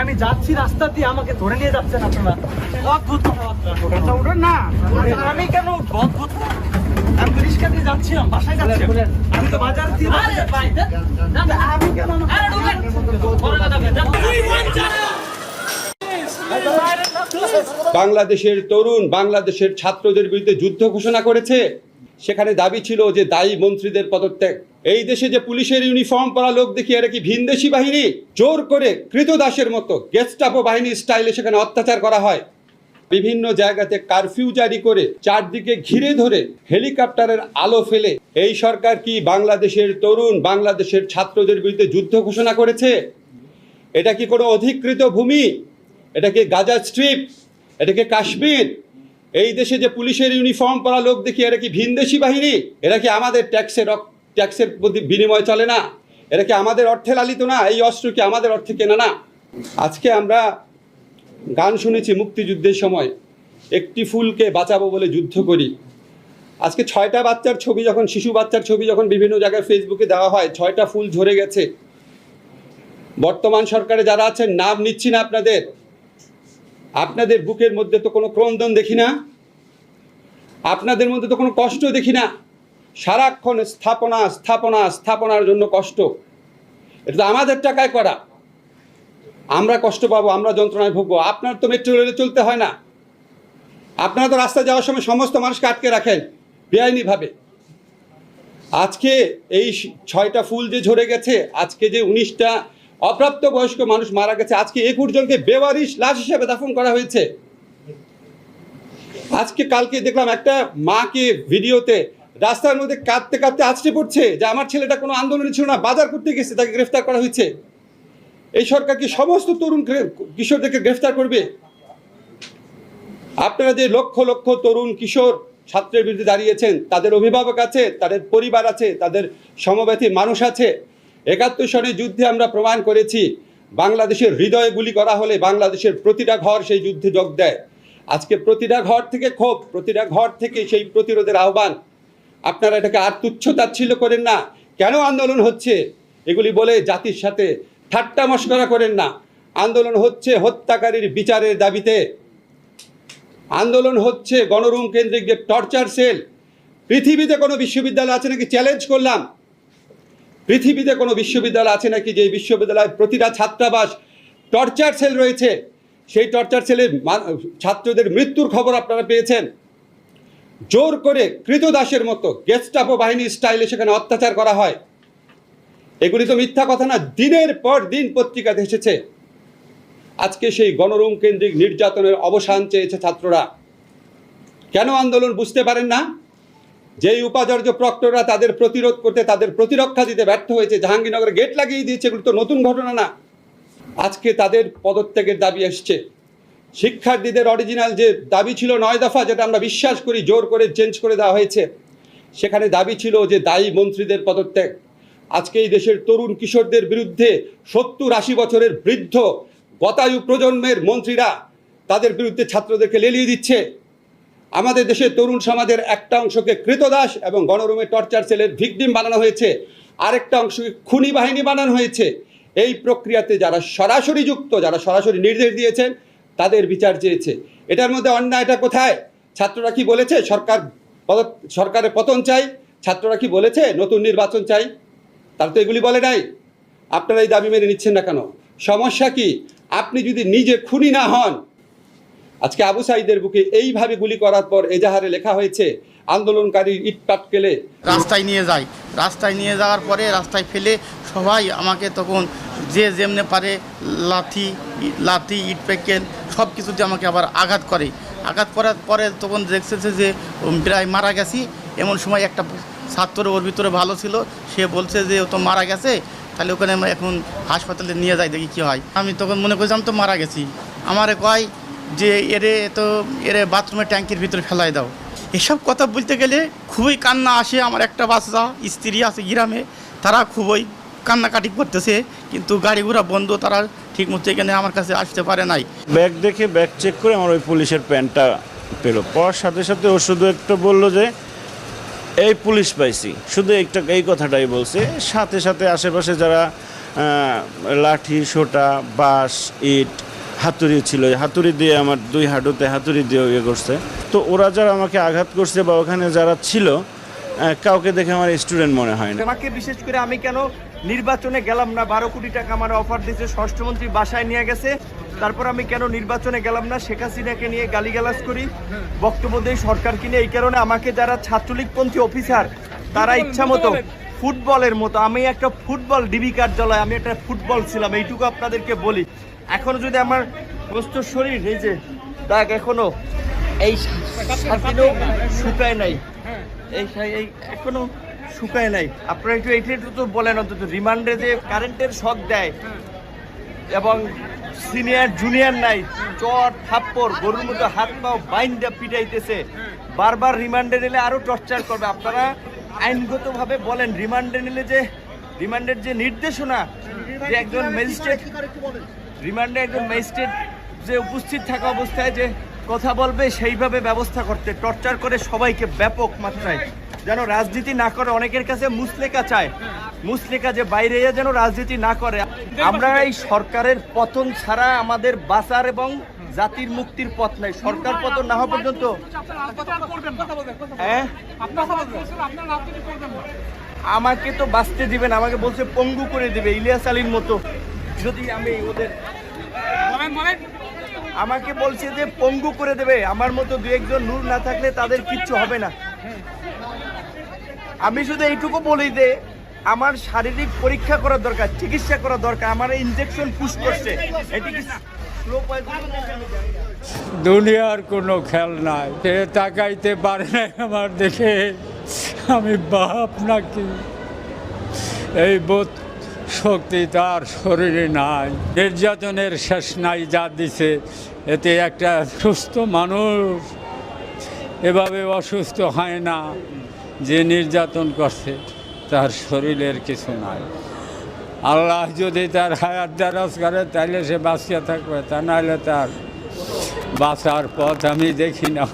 আমি যাচ্ছি রাস্তা দিয়ে আমাকে ধরে নিয়ে যাচ্ছেন আপনারা। অদ্ভুত কথাবার্তা। না। আমি কেন অদ্ভুত। আমি তো রিক্সা দিয়ে যাচ্ছিলাম বাসায় যাচ্ছিলাম। আমি তো বাজার দিয়ে আমি কেন বাংলাদেশের তরুণ বাংলাদেশের ছাত্রদের বিরুদ্ধে যুদ্ধ ঘোষণা করেছে। সেখানে দাবি ছিল যে দায়ী মন্ত্রীদের পদত্যাগ। এই দেশে যে পুলিশের ইউনিফর্ম পরা লোক দেখি, এরা কি ভিনদেশি বাহিনী? জোর করে কৃতদাসের মতো গেস্টাপো বাহিনীর স্টাইলে সেখানে অত্যাচার করা হয়। বিভিন্ন জায়গাতে কারফিউ জারি করে চারদিকে ঘিরে ধরে হেলিকপ্টারের আলো ফেলে। এই সরকার কি বাংলাদেশের তরুণ, বাংলাদেশের ছাত্রদের বিরুদ্ধে যুদ্ধ ঘোষণা করেছে? এটা কি কোনো অধিকৃত ভূমি? এটা কি গাজা স্ট্রিপ? এটা কি কাশ্মীর? এই দেশে যে পুলিশের ইউনিফর্ম পরা লোক দেখি, এরা কি ভিনদেশি বাহিনী? এরা কি আমাদের ট্যাক্সের ট্যাক্সের প্রতি বিনিময় চলে না? এরা কি আমাদের অর্থে লালিত না? এই অস্ত্র কি আমাদের অর্থে কেনা না? আজকে আমরা গান শুনেছি মুক্তিযুদ্ধের সময়, একটি ফুলকে বাঁচাবো বলে যুদ্ধ করি। আজকে ছয়টা বাচ্চার ছবি যখন, শিশু বাচ্চার ছবি যখন বিভিন্ন জায়গায় ফেসবুকে দেওয়া হয়, ছয়টা ফুল ঝরে গেছে। বর্তমান সরকারে যারা আছেন, নাম নিচ্ছি না আপনাদের। আপনাদের বুকের মধ্যে তো কোনো ক্রন্দন দেখি না। আপনাদের মধ্যে তো কোনো কষ্ট দেখি না। সারাক্ষণ স্থাপনা স্থাপনা, স্থাপনার জন্য কষ্ট। এটা তো আমাদের টাকায় করা। আমরা কষ্ট পাবো, আমরা যন্ত্রণায় ভুগবো। আপনার তো মেট্রো রেলে চলতে হয় না। আপনারা তো রাস্তা যাওয়ার সময় সমস্ত মানুষকে আটকে রাখেন, বেআইনিভাবে। আজকে এই ছয়টা ফুল যে ঝরে গেছে, আজকে যে উনিশটা অপ্রাপ্ত বয়স্ক মানুষ মারা গেছে। আজকে একুশ জনকে বেওয়ারিশ লাশ হিসেবে দাফন করা হয়েছে। আজকে কালকে দেখলাম একটা মাকে ভিডিওতে রাস্তার মধ্যে কাঁদতে কাঁদতে আছড়ে পড়ছে, যে আমার ছেলেটা কোনো আন্দোলনে ছিল না, বাজার করতে গেছে, তাকে গ্রেফতার করা হয়েছে। এই সরকার কি সমস্ত তরুণ কিশোরদেরকে গ্রেফতার করবে? আপনারা যে লক্ষ লক্ষ তরুণ, কিশোর ছাত্রের বিরুদ্ধে দাঁড়িয়েছেন, তাদের অভিভাবক আছে, তাদের পরিবার আছে, তাদের সমব্যথী মানুষ আছে একাত্তর সনের যুদ্ধে আমরা প্রমাণ করেছি, বাংলাদেশের হৃদয়ে গুলি করা হলে বাংলাদেশের প্রতিটা ঘর সেই যুদ্ধে যোগ দেয়। আজকে প্রতিটা ঘর থেকে ক্ষোভ, প্রতিটা ঘর থেকে সেই প্রতিরোধের আহ্বান। আপনারা এটাকে আর তুচ্ছ তাচ্ছিল্য করেন না। কেন আন্দোলন হচ্ছে? এগুলি বলে জাতির সাথে ঠাট্টা মস্করা করেন না। আন্দোলন হচ্ছে হত্যাকারীর বিচারের দাবিতে। আন্দোলন হচ্ছে গণরুম কেন্দ্রিক যে টর্চার সেল। পৃথিবীতে কোনো বিশ্ববিদ্যালয় আছে নাকি? চ্যালেঞ্জ করলাম। পৃথিবীতে কোনো বিশ্ববিদ্যালয় আছে নাকি যে বিশ্ববিদ্যালয়ের প্রতিটা ছাত্রাবাস টর্চার সেল রয়েছে? সেই টর্চার সেলে ছাত্রদের মৃত্যুর খবর আপনারা পেয়েছেন। জোর করে কৃতদাসের মতো গেস্টাপো বাহিনীর স্টাইলে সেখানে অত্যাচার করা হয়। এগুলি তো মিথ্যা কথা না, দিনের পর দিন পত্রিকাতে এসেছে। আজকে সেই গণরুম কেন্দ্রিক নির্যাতনের অবসান চেয়েছে ছাত্ররা। কেন আন্দোলন বুঝতে পারেন না? যেই উপাচার্য প্রক্টররা তাদের প্রতিরোধ করতে, তাদের প্রতিরক্ষা দিতে ব্যর্থ হয়েছে, জাহাঙ্গীরনগরে গেট লাগিয়ে দিয়েছে, এগুলো তো নতুন ঘটনা না। আজকে তাদের পদত্যাগের দাবি এসছে। শিক্ষার্থীদের অরিজিনাল যে দাবি ছিল নয় দফা, যেটা আমরা বিশ্বাস করি, জোর করে চেঞ্জ করে দেওয়া হয়েছে, সেখানে দাবি ছিল যে দায়ী মন্ত্রীদের পদত্যাগ। আজকে এই দেশের তরুণ কিশোরদের বিরুদ্ধে সত্তর আশি বছরের বৃদ্ধ গতায়ু প্রজন্মের মন্ত্রীরা তাদের বিরুদ্ধে ছাত্রদেরকে লেলিয়ে দিচ্ছে। আমাদের দেশের তরুণ সমাজের একটা অংশকে কৃতদাস এবং গণরুমে টর্চার সেলের ভিকডিম বানানো হয়েছে। আরেকটা অংশকে খুনি বাহিনী বানানো হয়েছে। এই প্রক্রিয়াতে যারা সরাসরি যুক্ত, যারা সরাসরি নির্দেশ দিয়েছেন, তাদের বিচার চেয়েছে। এটার মধ্যে অন্যায়টা কোথায়? ছাত্ররা কি বলেছে? সরকার সরকারের পতন চাই। ছাত্ররা কি বলেছে? নতুন নির্বাচন চাই। তারা তো এগুলি বলে নাই। আপনারা এই দাবি মেনে নিচ্ছেন না কেন? সমস্যা কি? আপনি যদি নিজে খুনি না হন আজকে আবু সাইদের বুকে এইভাবে গুলি করার পর এজাহারে লেখা হয়েছে, আন্দোলনকারী ইট পাটকেলে রাস্তায় নিয়ে যায়। রাস্তায় নিয়ে যাওয়ার পরে রাস্তায় ফেলে সবাই আমাকে তখন যে যেমনে পারে লাথি লাথি ইট প্যাকেল সব কিছুতে আমাকে আবার আঘাত করে। আঘাত করার পরে তখন দেখতেছে যে প্রায় মারা গেছি। এমন সময় একটা ছাত্র ওর ভিতরে ভালো ছিল। সে বলছে যে, ও তো মারা গেছে। তাহলে ওখানে এখন হাসপাতালে নিয়ে যাই, দেখি কী হয়। আমি তখন মনে করছিলাম তো মারা গেছি। আমারে কয় যে এরে তো এরে বাথরুমের ট্যাঙ্কির ভিতরে ফেলাই দাও। এসব কথা বলতে গেলে খুবই কান্না আসে আমার একটা বাচ্চা, স্ত্রী আছে গ্রামে, তারা খুবই কান্নাকাটি করতেছে, কিন্তু গাড়ি ঘোড়া বন্ধ, তারা ঠিক মতো এখানে আমার কাছে আসতে পারে নাই। ব্যাগ দেখে ব্যাগ চেক করে আমার ওই পুলিশের প্যান্টটা পেল। পাওয়ার সাথে সাথে ও শুধু একটা বলল যে, এই পুলিশ পাইছি। শুধু একটা, এই কথাটাই বলছে। সাথে সাথে আশেপাশে যারা লাঠি, সোটা, বাঁশ, ইট হাতুড়ি ছিল হাতুড়ি দিয়ে আমার দুই হাঁটুতে হাতুড়ি দিয়ে ইয়ে করছে। তো ওরা যারা আমাকে আঘাত করছে বা ওখানে যারা ছিল কাউকে দেখে আমার স্টুডেন্ট মনে হয় না। আমাকে বিশেষ করে আমি কেন নির্বাচনে গেলাম না? বারো কোটি টাকা আমার অফার দিয়েছে স্বরাষ্ট্রমন্ত্রী বাসায় নিয়ে গেছে। তারপর আমি কেন নির্বাচনে গেলাম না? শেখ হাসিনাকে নিয়ে গালিগালাজ করি, বক্তব্য দেই সরকারকে নিয়ে এই কারণে আমাকে যারা ছাত্রলীগপন্থী অফিসার তারা ইচ্ছা মতো ফুটবলের মতো, আমি একটা ফুটবল ডিবি কার্যালয়, আমি একটা ফুটবল ছিলাম, এইটুকু আপনাদেরকে বলি। এখনও যদি আমার সমস্ত শরীর, এই যে দাগ এখনও, এই শুকায় নাই। এই এই এখনও শুকায় নাই। আপনারা একটু এইটা একটু তো বলেন অন্তত, রিমান্ডে যে কারেন্টের শক দেয় এবং সিনিয়র, জুনিয়র নাই চট থাপ্পড়, গরুর মতো হাত পাও বাইন্দা পিটাইতেছে, বারবার রিমান্ডে নিলে আরও টর্চার করবে। আপনারা আইনগতভাবে বলেন, রিমান্ডে নিলে যে, রিমান্ডের যে নির্দেশনা, যে একজন ম্যাজিস্ট্রেট রিমান্ডে একজন ম্যাজিস্ট্রেট যে উপস্থিত থাকা অবস্থায় যে কথা বলবে, সেইভাবে ব্যবস্থা করতে, টর্চার করে সবাইকে ব্যাপক মাত্রায়। যেন রাজনীতি না করে, অনেকের কাছে মুসলেকা চায়। মুসলেকা যে বাইরে যেন রাজনীতি না করে। আমরা এই সরকারের পতন ছাড়া আমাদের বাঁচার এবং জাতির মুক্তির পথ নাই। সরকার পতন না হওয়া পর্যন্ত হ্যাঁ? আমাকে তো বাঁচতে দিবেন, আমাকে বলছে পঙ্গু করে দিবে, ইলিয়াস আলীর মতো। যদি আমি ওদের আমাকে বলছে যে পঙ্গু করে দেবে। আমার মতো দু একজন নূর না থাকলে তাদের কিচ্ছু হবে না। আমি শুধু এইটুকু বলি যে আমার শারীরিক পরীক্ষা করা দরকার চিকিৎসা করা দরকার। আমার ইনজেকশন পুশ করছে। এটি কি দুনিয়ার কোনো খেল নাই। সে তাকাইতে পারে না আমার দেখে। আমি বাপ নাকি? এই বোধ শক্তি তার শরীরে নাই। নির্যাতনের শেষ নাই যা দিছে। এতে একটা সুস্থ মানুষ এভাবে অসুস্থ হয় না যে নির্যাতন করছে, তার শরীরের কিছু নাই। আল্লাহ যদি তার হায়াত দ্বারাজ করে তাহলে সে বাঁচিয়ে থাকবে। তা নাহলে তার বাঁচার পথ আমি দেখি না।